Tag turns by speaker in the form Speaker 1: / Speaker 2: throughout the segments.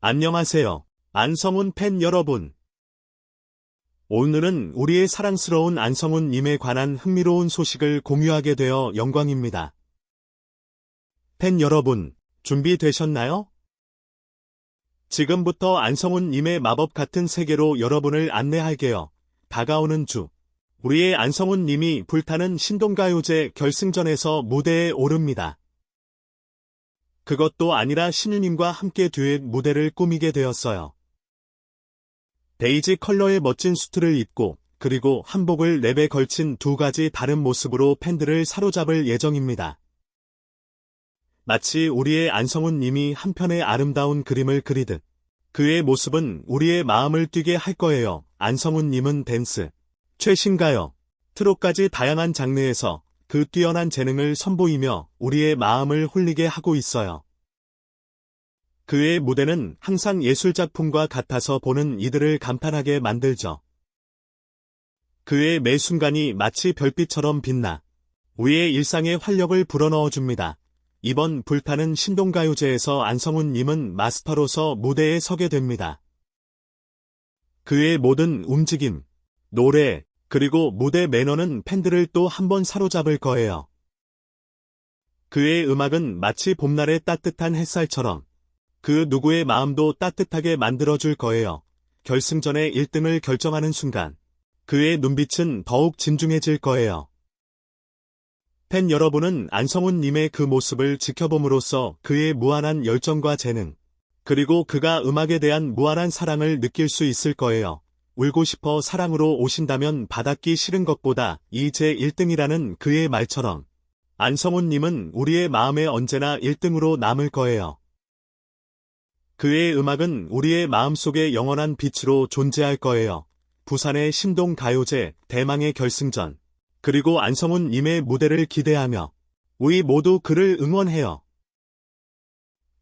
Speaker 1: 안녕하세요. 안성훈 팬 여러분. 오늘은 우리의 사랑스러운 안성훈님에 관한 흥미로운 소식을 공유하게 되어 영광입니다. 팬 여러분, 준비되셨나요? 지금부터 안성훈님의 마법 같은 세계로 여러분을 안내할게요. 다가오는 주. 우리의 안성훈님이 불타는 신동가요제 결승전에서 무대에 오릅니다. 그것도 아니라 신유님과 함께 듀엣 무대를 꾸미게 되었어요. 데이지 컬러의 멋진 수트를 입고 그리고 한복을 랩에 걸친 두 가지 다른 모습으로 팬들을 사로잡을 예정입니다. 마치 우리의 안성훈 님이 한 편의 아름다운 그림을 그리듯 그의 모습은 우리의 마음을 뛰게 할 거예요. 안성훈 님은 댄스, 최신가요, 트롯까지 다양한 장르에서 그 뛰어난 재능을 선보이며 우리의 마음을 홀리게 하고 있어요. 그의 무대는 항상 예술작품과 같아서 보는 이들을 감탄하게 만들죠. 그의 매 순간이 마치 별빛처럼 빛나 우리의 일상에 활력을 불어넣어 줍니다. 이번 불타는 신동가요제에서 안성훈 님은 마스터로서 무대에 서게 됩니다. 그의 모든 움직임, 노래, 그리고 무대 매너는 팬들을 또 한 번 사로잡을 거예요. 그의 음악은 마치 봄날의 따뜻한 햇살처럼 그 누구의 마음도 따뜻하게 만들어줄 거예요. 결승전의 1등을 결정하는 순간 그의 눈빛은 더욱 진중해질 거예요. 팬 여러분은 안성훈님의 그 모습을 지켜봄으로써 그의 무한한 열정과 재능, 그리고 그가 음악에 대한 무한한 사랑을 느낄 수 있을 거예요. 울고 싶어 사랑으로 오신다면 받았기 싫은 것보다 이 제 1등이라는 그의 말처럼 안성훈님은 우리의 마음에 언제나 1등으로 남을 거예요. 그의 음악은 우리의 마음속에 영원한 빛으로 존재할 거예요. 부산의 신동 가요제, 대망의 결승전, 그리고 안성훈 님의 무대를 기대하며 우리 모두 그를 응원해요.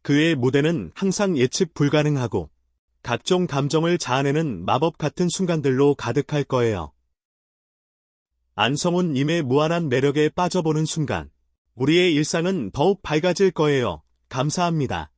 Speaker 1: 그의 무대는 항상 예측 불가능하고 각종 감정을 자아내는 마법 같은 순간들로 가득할 거예요. 안성훈 님의 무한한 매력에 빠져보는 순간 우리의 일상은 더욱 밝아질 거예요. 감사합니다.